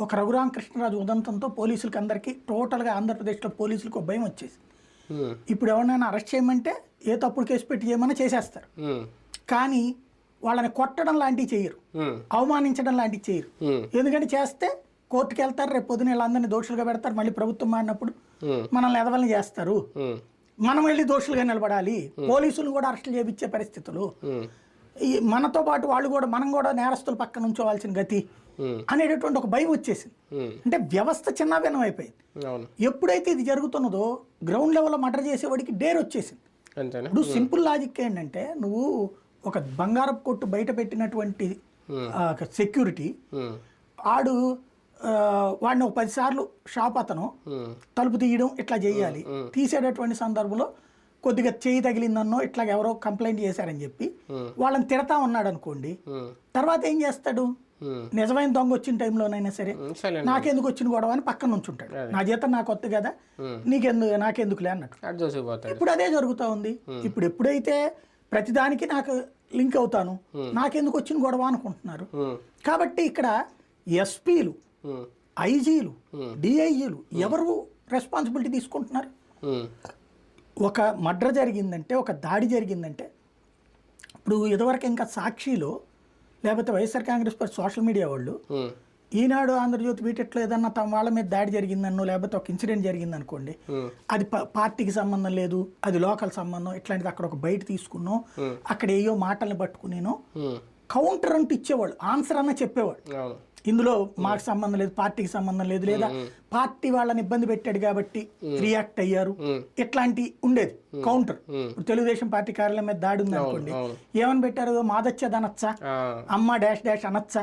ఒక రఘురామకృష్ణరాజు ఉదంతంతో పోలీసులకి అందరికీ టోటల్గా ఆంధ్రప్రదేశ్లో పోలీసులకు భయం వచ్చేసి ఇప్పుడు ఎవరినైనా అరెస్ట్ చేయమంటే ఏ తప్పుడు కేసు పెట్టి చేయమని చేసేస్తారు. కానీ వాళ్ళని కొట్టడం లాంటివి చేయరు. అవమానించడం లాంటివి చేయరు. ఎందుకంటే చేస్తే కోర్టుకి వెళ్తారు రేపు పొద్దున వీళ్ళందరినీ దోషులుగా పెడతారు మళ్ళీ ప్రభుత్వం మారినప్పుడు మనల్ని ఎదవల్ని చేస్తారు. మనం వెళ్ళి దోషులుగా నిలబడాలి. పోలీసులు కూడా అరెస్టులు చేయించే పరిస్థితులు. మనతో పాటు వాళ్ళు కూడా మనం కూడా నేరస్తుల పక్కన ఉంచోవాల్సిన గతి. అనేటటువంటి ఒక భయం వచ్చేసింది. అంటే వ్యవస్థ చిన్నభిన్నం అయిపోయింది ఎప్పుడైతే ఇది జరుగుతున్నదో గ్రౌండ్ లెవెల్లో మర్డర్ చేసేవాడికి డేర్ వచ్చేసింది. ఇప్పుడు సింపుల్ లాజిక్ ఏంటంటే నువ్వు ఒక బంగారపు కొట్టు బయట పెట్టినటువంటి సెక్యూరిటీ ఆడు వాడిని ఒక పదిసార్లు షాప్ అతను తలుపు తీయడం ఇట్లా చేయాలి. తీసేటటువంటి సందర్భంలో కొద్దిగా చేయి తగిలిందన్నో ఇట్లా ఎవరో కంప్లైంట్ చేశారని చెప్పి వాళ్ళని తిడతా ఉన్నాడు అనుకోండి తర్వాత ఏం చేస్తాడు? నిజమైన దొంగ వచ్చిన టైంలోనైనా సరే నాకెందుకు వచ్చిన గొడవ అని పక్కన ఉంచుంటాడు నా జీతం నాకు వద్దు కదా. నీకెందుకు నాకెందుకులే అన్నట్టు. ఇప్పుడు అదే జరుగుతూ ఉంది. ఇప్పుడు ఎప్పుడైతే ప్రతిదానికి నాకు లింక్ అవుతాను నాకెందుకు వచ్చిన గొడవ అనుకుంటున్నారు. కాబట్టి ఇక్కడ ఎస్పీలు ఐజీలు డిఐజీలు ఎవరు రెస్పాన్సిబిలిటీ తీసుకుంటున్నారు? ఒక మర్డర్ జరిగిందంటే ఒక దాడి జరిగిందంటే ఇప్పుడు ఇదివరకు ఇంకా సాక్షిలో లేకపోతే YSR Congress party social media వాళ్ళు ఈనాడు ఆంధ్రజ్యోతి వీటిట్లో ఏదన్నా తమ వాళ్ళ మీద దాడి జరిగిందన్నో లేకపోతే ఒక ఇన్సిడెంట్ జరిగిందనుకోండి అది పార్టీకి సంబంధం లేదు అది లోకల్ సంబంధం ఇట్లాంటిది అక్కడ ఒక బయట తీసుకున్నాం అక్కడ ఏయో మాటల్ని పట్టుకునేనో కౌంటర్ అంటూ ఇచ్చేవాళ్ళు ఆన్సర్ అన్న చెప్పేవాడు ఇందులో మాకు సంబంధం లేదు పార్టీకి సంబంధం లేదు లేదా పార్టీ వాళ్ళని ఇబ్బంది పెట్టాడు కాబట్టి రియాక్ట్ అయ్యారు. ఇట్లాంటి ఉండేది కౌంటర్. తెలుగుదేశం పార్టీ కార్యాలయం మీద దాడి ఉంది అనుకోండి. ఏమని పెట్టారు? మాదచ్చ దనచ్చా ఆ, అమ్మ డాష్ డాష్ అనొచ్చా?